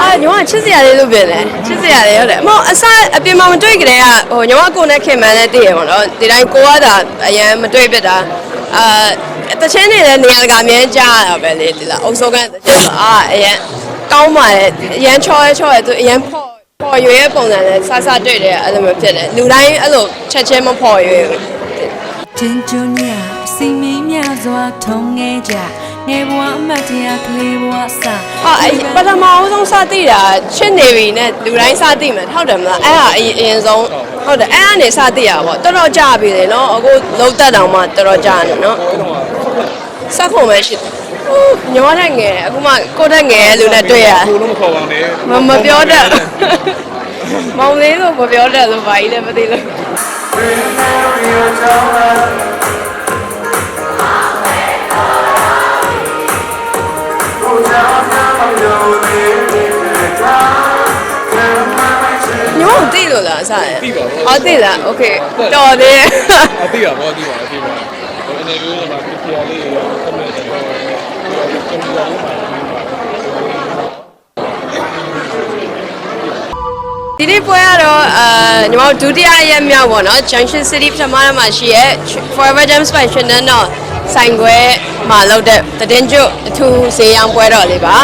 အာညီမချစ်စရာလေးလို့ပြင်တယ်ချစ်စရာလေးဟုတ်တယ်အမေအစအပြင်မှာမတွေ့ကြတဲ့ကဟိုညီမကိုနဲ့ခင်မန်းနဲ့တည်ရပါတော့ဒီတိုင်းကိုကသာအရန်မတွေ့ဖြစ်တာအာတချင်းနေတဲ့နေရာတကာအမြဲကြားရတာပဲလေဒီလားအုပ်စိုးကန်တချင်းဆိုအာအရန်ကောင်းပါလေအရန်ချောရဲချောရဲသူအရန်ဖော်ဖော်ရွေရဲ့ပုံစံနဲ့ဆဆတွေ့တယ်အဲ့လိုမျိုးဖြစ်တယ်လူတိုင်းအဲ့လိုချက်ချင်းမဖော်ရွေဘူးတင်ကျွည စီမင်းများစွာထုံငဲကြငယ်ဘဝအမတ်တရားကလေးဘဝစဟာအဲ့ပထမအဆုံးစသိတာချစ်နေပြီနဲ့လူတိုင်းစသိမယ်ဟုတ်တယ်မလားအဲ့ဟာအရင်အရင်ဆုံးဟုတ်တယ်အဲ့ကနေစသိရပါပေါ့တော်တော်ကြာပြီလေနော်အခုလုံးသက်တောင်မှတော်တော်ကြာနေနော်စက်ခုံပဲရှိတယ်ဟိုညောတဲ့ငယ်အခုမှကိုယ့်တဲ့ငယ်လူနဲ့တွေ့ရကိုလုံးမခေါ်ပါနဲ့မမပြောတတ်မောင်လေးဆိုမပြောတတ်လို့ဘာကြီးလဲမသိလို့ ညောသိလို့လားအစားရ ပြီးပါဘူး အော်သိလားโอเคတော်သေးတယ် အတိရပါအတိပါအတိပါဟိုအနေနဲ့မှာပြပြလေးရောကမ္ဘာတော့ကျွန်တော်တို့မှာ ဒီနေ့ပွဲကတော့အာညီမတို့ဒုတိယရက်မြောက်ပေါ့နော် Junction City ပထမမှာရှိရဲ့ Forever Gems by Chanel တော့ ဆိုင်ခွဲမှာလုပ်တဲ့တည်င်းကျွတ်အထူးဈေးရောင်းပွဲတော်လေးပါ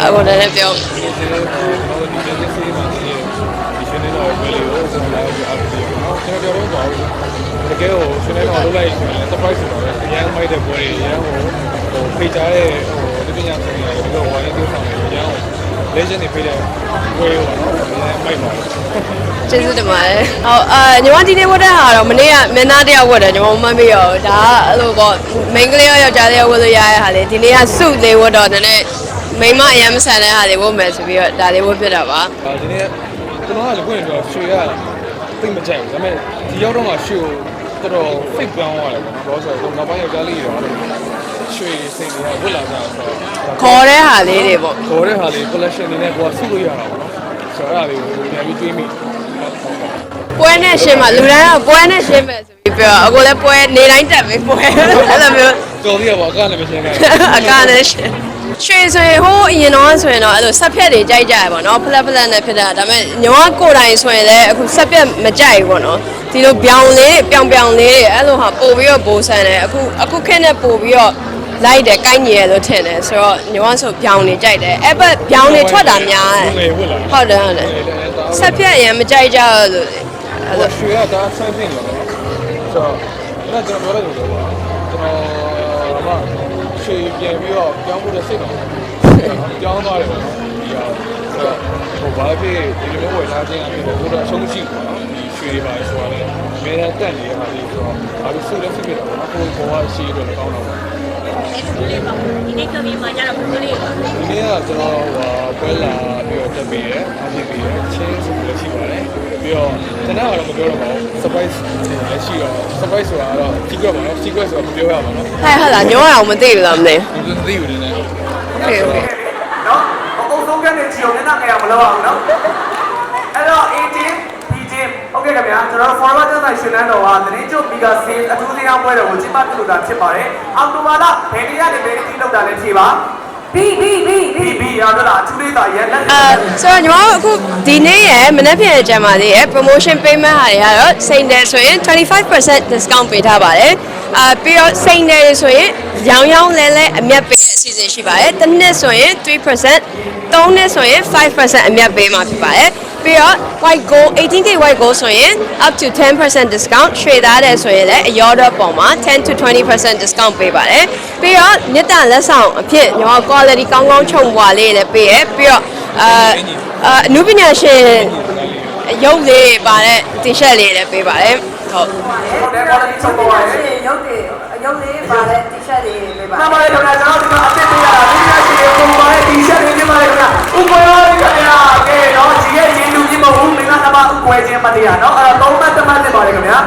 အခုလည်းပြောဒီနေ့ကျွန်တော်တို့ဒီနေ့စီးမှာဒီရှင်နေတော့ဘယ်လိုလဲဆိုတော့အားဖြင့်နော်ကျွန်တော်ပြောတော့တကယ်ကိုရှင်နေတော့လုပ်လိုက်ရင် surprise ဆိုတော့အရင်မိုက်တဲ့ပွဲတွေအရင်ဟိုဟိုဖိတ်ကြားတဲ့ဟိုဒီပညာရှင်တွေဒီလိုဝိုင်းသေးဆောင်တယ်အရင်ဟို legend တွေဖိတ်တဲ့ပွဲဟိုနော်အရင်မိုက်ပါကျေးဇူးတင်ပါတယ်ဟုတ်အာညီမဒီနေ့ဝတ်တဲ့ဟာတော့မနေ့ကမင်းသားတယောက်ဝတ်တယ်ညီမမမှတ်မိရောဒါကအဲ့လိုပေါ့မိန်းကလေးရောယောက်ျားလေးရောဝတ်လို့ရတဲ့ဟာလေဒီနေ့ကစုလေးဝတ်တော့နည်းနည်းမိန်းမအရင်မဆန်တဲ့ဟာလေးဝတ်မယ်ဆိုပြီးတော့ဒါလေးဝတ်ဖြစ်တာပါဒီနေ့ကျွန်တော်ကလည်းကိုယ်တော့ရွှေရသိမကြိုက်ဘူးဒါပေမဲ့ဒီရောက်တော့မှရွှေကိုတော်တော် fake ပြောင်းသွားတယ်ပေါ့နော်ဆိုတော့နောက်ပိုင်းယောက်ျားလေးတွေတော့ ရွှေစိတ်တွေကဝတ်လာကြဆိုတော့ခေါ်တဲ့ဟာလေးတွေပေါ့ခေါ်တဲ့ဟာလေး collection တွေနဲ့ကိုကစုလို့ရတာပေါ့နော်ဆိုတော့အဲ့ဒါလေးကိုပြန်ပြီးတွေးမိပွဲနဲ့ရှင်းမှာလူတိုင်းကပွဲနဲ့ရှင်းမယ်ဆိုပြီးပြောအခုလည်းပွဲနေတိုင်းတက်ပြီပွဲအဲ့လိုမျိုးတော်သေးရပါအကလည်းမရှင်းနိုင်အကားနဲ့ရှင်းရွှေဆိုရင်ဟိုးအရင်တော့ဆိုရင်တော့အဲ့လိုဆက်ဖြက်တွေကြိုက်ကြရပါတော့ဖလက်ဖလက်နဲ့ဖြစ်တာဒါပေမဲ့ညီမကိုယ်တိုင်ဆိုရင်လည်းအခုဆက်ဖြက်မကြိုက်ဘူးပေါ့နော်ဒီလိုပြောင်လေးပြောင်ပြောင်လေးတွေအဲ့လိုဟာပို့ပြီးတော့ဘိုးဆန်တယ်အခုအခုခက်နဲ့ပို့ပြီးတော့ လိုက်တယ်ကိုက်ညီရလို့ထင်တယ်ဆိုတော့ညီမဆိုပြောင်နေကြိုက်တယ်အဲ့ဘက်ပြောင်နေထွက်တာများတယ်ငယ်ဝတ်လာဟုတ်တယ်ဟုတ်တယ်ဆက်ဖြက်ရင်မကြိုက်ကြလို့လေအဲ့ဟိုလိုရွှေကဒါဆိုင်ပြင်လို့နော်ဆိုတော့အဲ့ဒါကျွန်တော်ပြောလိုက်လို့ပေါ့ကျွန်တော်ကရွှေပြန်ပြီးတော့ပြောင်းဖို့တဲ့စိတ်တော့ပြောင်းသွားတယ်ပေါ့နော်ဒီဟာဆိုတော့ဟိုဘာဖြစ်ဒီလိုမျိုးဝယ်ထားခြင်းအဖြစ်တော့ဘုရားဆုံးရှိပေါ့နော်ဒီရွှေတွေပါဆိုတာလည်းအများနဲ့တက်နေတဲ့ဟာလေးဆိုတော့ဘာလို့ဆုလည်းဖြစ်ဖြစ်တာပေါ့နော်ကိုယ်ဘောကရှိတော့လည်းကောင်းတော့ ပါ ဒီနေ့ကမြင်မှာကြတော့ဘုရားလေးပါ ဒီနေ့ကကျွန်တော်ဟိုပွဲလာပြီးတော့တက်ပြီးရအဖြစ်ပြီးရချင်းဆိုပြီးရှိပါတယ်ပြီးတော့ကျွန်တော်ကတော့မပြောတော့ပါဘူး surprise လည်းရှိတော့ surprise ဆိုတာကတော့ secret ပါနော် secret ဆိုတာမပြောရပါဘူးနော် ဟဲ့ဟုတ်လားညောအောင်မသိဘူးလားမသိ ဒီလိုသိယူနေတယ် ဘူးโอเคโอเค နော်အကုန်ဆုံးကနေချီအောင်မျက်နှာငယ်အောင်မလုပ်အောင်နော်အဲ့တော့ 18 18ဟုတ်ကဲ့ ခင်ဗျာကျွန်တော် forward ကျတဲ့ရှင်နန်းတော်ကတရင်ကျုပ်မီဂါဆေးအထူးစင်းအောင်ပွဲတော်ကိုကျင်းပပြုလုပ်တာဖြစ်ပါတယ်အော်တိုဘာလဘယ်နေ့ကနေဘယ်နေ့ထိလုပ်တာလဲဖြေပါ B B B B B ရတော့လားအထူးလေးသာရလက်အာဆိုတော့ညီမတို့အခုဒီနေ့ရယ်မနေ့ဖြစ်ရကြမှာသေးရယ် promotion payment ဟာတွေကတော့စိန်တယ်ဆိုရင်25% discount ပေးထားပါတယ်အာပြီးတော့စိန်တယ်ဆိုရင်ရောင်းရောင်းလဲလဲအမြတ်ပေးတဲ့အစီအစဉ်ရှိပါတယ်တစ်နှစ်ဆိုရင်3%သုံးနှစ်ဆိုရင်5%အမြတ်ပေးမှာဖြစ်ပါတယ် ပြီးတော့ white gold 18k white gold ဆိုရင် up to 10% discount ရွှေသားတယ်ဆိုရင်လည်းအရောတော့ပုံမှာ10 to 20% discount ပေးပါတယ်ပြီးတော့မြစ်တန်လက်ဆောင်အဖြစ်ညီမတို့ quality ကောင်းကောင်းခြုံပွားလေးလည်းပေးရပြီးတော့အာအာအနုပညာရှင်ရုပ်လေးပါတဲ့ t-shirt လေးလည်းပေးပါတယ်ဟုတ်ဟုတ်တယ် quality ချုပ်ပေါ်ပါတယ်ရုပ်တွေရုပ်လေးပါတဲ့ t-shirt တွေလေးပါမှန်ပါတယ်ခင်ဗျာကျွန်တော်ဒီမှာအသစ် ကွဲခြင်းမတရားနော်အဲ့တော့သုံးမှတ်တမတ်တင်ပါတယ်ခင်ဗျာ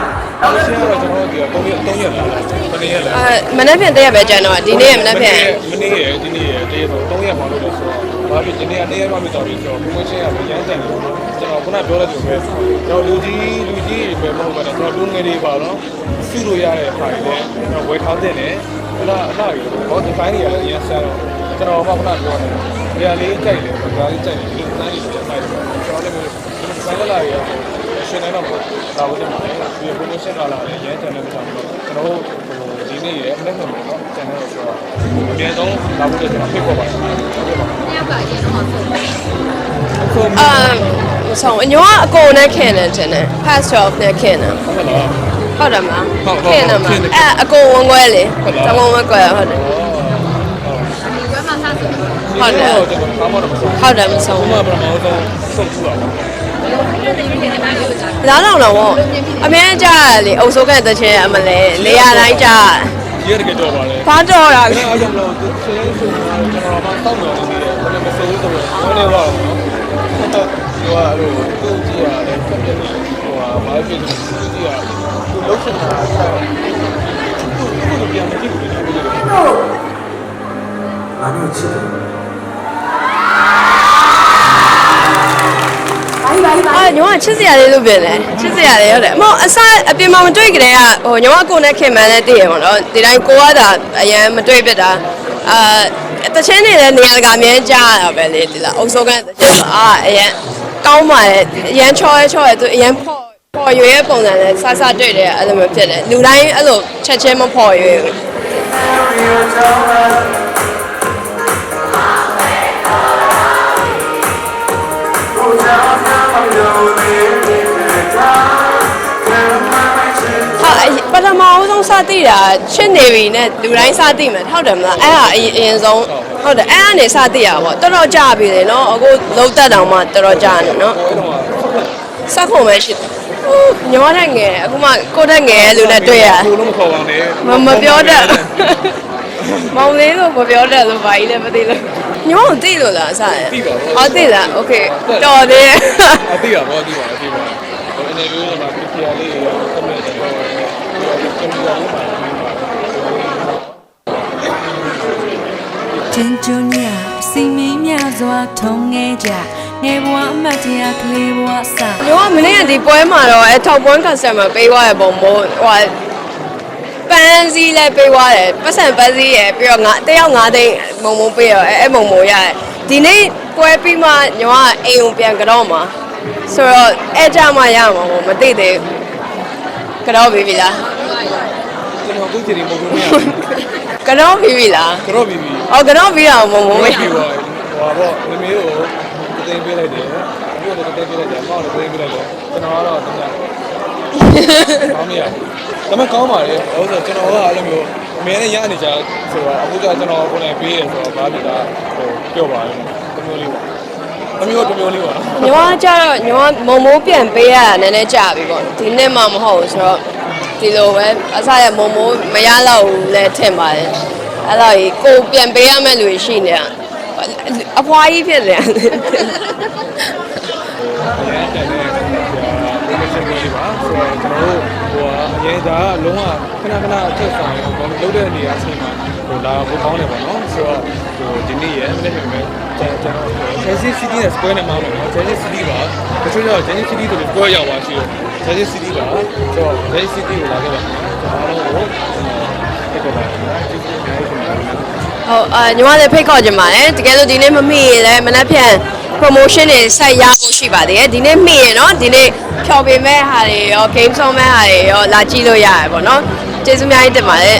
နောက်ရှင်းတော့ကျွန်တော်ဒီက3ရက်3ရက်လာတယ်3ရက်လာအာမနေ့ပြန်တရက်ပဲကျန်တော့ဒီနေ့ကမနေ့ပြန်မနေ့ရဒီနေ့ရတရက်တော့3ရက်ပါလို့ဆိုတော့ဘာဖြစ်ဒီနေ့ကနေရာမှမတော်ဘူးဆိုတော့ promotion ကရမ်းတန်တယ်ပေါ့နော်ကျွန်တော်ခုနပြောလိုက်တယ်ပဲကျွန်တော်လူကြီးလူကြီးပဲမဟုတ်ပါနဲ့ကျွန်တော်လူငယ်တွေပါတော့စုလို့ရတဲ့ဖိုင်လည်းကျွန်တော်ဝယ်ထားတဲ့တယ်အလားအလားကြီးဘောဒီဇိုင်းကြီးလည်းအရင်ဆန်းတော့ကျွန်တော်မှခဏပြောနေတယ်။နေရာလေးကြိုက်တယ်။ဒါလေးကြိုက်တယ်ဒီဒီဇိုင်းကြီးလည်းကြိုက်တယ်။ ကျွန်တော်လည်းဒီဇိုင်းလာရရှင်နေတော့ဒါဝတ်တယ်မှာလေဒီ promotion ကလာတယ်ရမ်းချန်တယ်မဆောင်ဘူးကျွန်တော်တို့ဒီနေ့ရအမနဲ့မှာနော်ချန်တယ်ဆိုတော့အများဆုံးလာဖို့ကျွန်တော်ဖိတ်ခေါ်ပါတယ်ဟုတ်ကဲ့ပါညောက်ကရင်တော့ဆိုဆိုအာမဆောင်အညောကအကုန်နဲ့ခင်တယ်တင်တယ် past 12နဲ့ခင်တယ်ဟုတ်လားဟုတ်တယ်မလားဟုတ်ဟုတ်ခင်တယ်မခင်တယ်လားအဲအကုန်ဝင်ခွဲလေဟုတ်လားတမုံဝင်ခွဲဟုတ်တယ်ဒီဘက်မှာဆက်ဆို ဟုတ်တယ်ကျွန်တော်ဘာမှတော့မဆောင်ဟုတ်တယ်မဆောင်ဘူးဘူးဘာမှပထမဆုံးဆုံးထူတာပါအဲ့ဒါတွေကနေမှပြောကြတယ်လားတော့တော့ဗောအမြဲကြားရလေအုပ်စိုးခဲ့တဲ့ချင်းအမလဲနေရာတိုင်းကြားဒီရတကယ်တော့ပါလေဘာတော်တာအဲ့ဒါအကြောင်းလို့သူဆင်းဆိုကျွန်တော်မှတောက်နေနေတယ်ဘယ်နဲ့မစိုးဘူးဆိုတော့ဘယ်နဲ့ပါတော့ဟိုအဲ့လိုသူကြည့်ရတယ်ဟိုဟာဘာဖြစ်လဲသူကြည့်ရတယ်သူလုံးချင်တာဆက်သူသူပြန်မကြည့်ဘူးလေငါမျိုးချစ်တယ် ညောကချစ်စရာလေးလို့ပြင်တယ်ချစ်စရာလေးဟုတ်တယ်အမောအစအပြင်မှာမတွေ့ကြတဲ့ကဟိုညောကကိုနဲ့ခင်မှန်နဲ့တည်ရပါတော့ဒီတိုင်းကိုကသာအရန်မတွေ့ဖြစ်တာအာတချင်းနေတဲ့နေရာကအမြဲကြားရတာပဲလေဒီလားအုပ်စိုးကန်တချင်းအာအရန်ကောင်းပါလေအရန်ချောရဲချောရဲသူအရန်ဖော်ဖော်ရွေရဲ့ပုံစံနဲ့ဆဆတွေ့တယ်အဲ့လိုမျိုးဖြစ်တယ်လူတိုင်းအဲ့လိုချက်ချင်းမဖော်ရွေဘူး မအဆုံးစသိတာချစ်နေပြီနဲ့လူတိုင်းစသိမယ်ဟုတ်တယ်မလားအဲ့ဟာအရင်အရင်ဆုံးဟုတ်တယ်အဲ့ကနေစသိရပါဘောတော်တော်ကြာပြီလေနော်အခုလုံးတက်တောင်မှတော်တော်ကြာနေနော် ဟိုအဲ့တော့ စက်ခုံပဲရှိတယ်ဟိုညောတဲ့ငယ်အခုမှကိုတဲ့ငယ်လူနဲ့တွေ့ရ ဘူးလုံးမခေါ်ပါနဲ့ မမပြောတတ်မောင်လေးလို့မပြောတတ်လို့ဘာကြီးလဲမသိလို့ညောကိုသိလို့လားအစားရအော်သိလားโอเคတော်သေးရဲ့ အတိရပါအတိပါအတိပါဟိုအနေနဲ့မှာပြပြလေးရောကမဲ့တော့ကျွန် တော်လေးပါချင်းချွန်ညာစိတ်မင်းများစွာထုံငဲကြငယ်ဘဝအမတ်တရားကလေးဘဝစညောကမနေ့ကဒီပွဲမှာတော့အဲ top 1 customer ပေးသွားရပုံမို့ဟိုပန်းစည်းလည်းပေးသွားတယ်ပတ်စံပန်းစည်းရယ်ပြီးတော့ငါတယောက်၅သိန်းမုံမုံပေးရောအဲအဲ့မုံမုံရတယ်ဒီနေ့ပွဲပြီးမှညောကအိမ်ုံပြန်ကြောမှာဆိုတော့အဲကြမှာရမှာပေါ့မသိသေးဘူးကြောပြီပြီလားကျွန်တော် အခုချိန်ဒီမဟုတ်ဘူးမရဘူးကြောပြီပြီလားကတော့ပြီးပြီအော်ကြောပြီတော့မုံမုံဟိုမေးပြီးသွားဟိုတော့မမေကိုတင်ပေးလိုက်တယ်ပြီးတော့တင်ပေးလိုက်တယ်မောင်လည်းတင်ပေးလိုက်တယ်ကျွန်တော်ကတော့တင်ကြဘာမရဘူးဒါပေမဲ့ကောင်းပါလေဟုတ်ဆိုကျွန်တော်ကအဲ့လိုမျိုးအမေနဲ့ရနေကြဆိုတော့အခုကျကျွန်တော်ကိုယ်နဲ့ပေးရဆိုတော့ဘာဖြစ်တာဟိုပြောပါရင်တမျိုးလေးပါတမျိုးတမျိုးလေးပါညောကကြတော့ညောကမုံမိုးပြန်ပေးရတာနည်းနည်းကြာပြီပေါ့ဒီနေ့မှမဟုတ်ဘူးဆိုတော့ ဒီလိုပဲအစားရမုံမိုးမရတော့ဘူးလဲထင်ပါတယ်အဲ့တော့ကြီးကိုပြန်ပေးရမယ့်လူတွေရှိနေတာအဖွားကြီးဖြစ်နေတယ်အရင်တန်တဲ့ဆရာဘယ်လိုရှင်ကြီးပါဆိုတော့ကျွန်တော်တို့ဟိုအရင်ကလုံးဝခဏခဏအချက်ဆိုင်ဟိုလုံးတဲ့နေရာအချိန်မှာ ဟိုလာဖို့ကောင်းတယ်ပေါ့နော်ဆိုတော့ဟိုဒီနေ့ရမနေ့ကပဲကျွန်တော် Chelsea City နဲ့ Square နဲ့မှာပေါ့နော် Chelsea City ပါတချို့ကျတော့ Chelsea City ဆိုပြီး Square ရောက်သွားရှိတယ် Chelsea City ပါဆိုတော့ Chelsea City ကိုလာခဲ့ပါအားလုံးကိုကျွန်တော်တက်ပေါ်ပါကျေးဇူးအများကြီးတင်ပါတယ် ဟုတ်အာညီမလည်းဖိတ်ခေါ်ကြပါတယ်တကယ်လို့ဒီနေ့မမိရင်လည်းမနက်ဖြန် promotion တွေဆက်ရဖို့ရှိပါသေးတယ်ဒီနေ့မိရင်เนาะဒီနေ့ဖြော်ပေးမဲ့ဟာတွေရော game song မဲ့ဟာတွေရောလာကြည့်လို့ရတယ်ပေါ့เนาะကျေးဇူးအများကြီးတင်ပါတယ်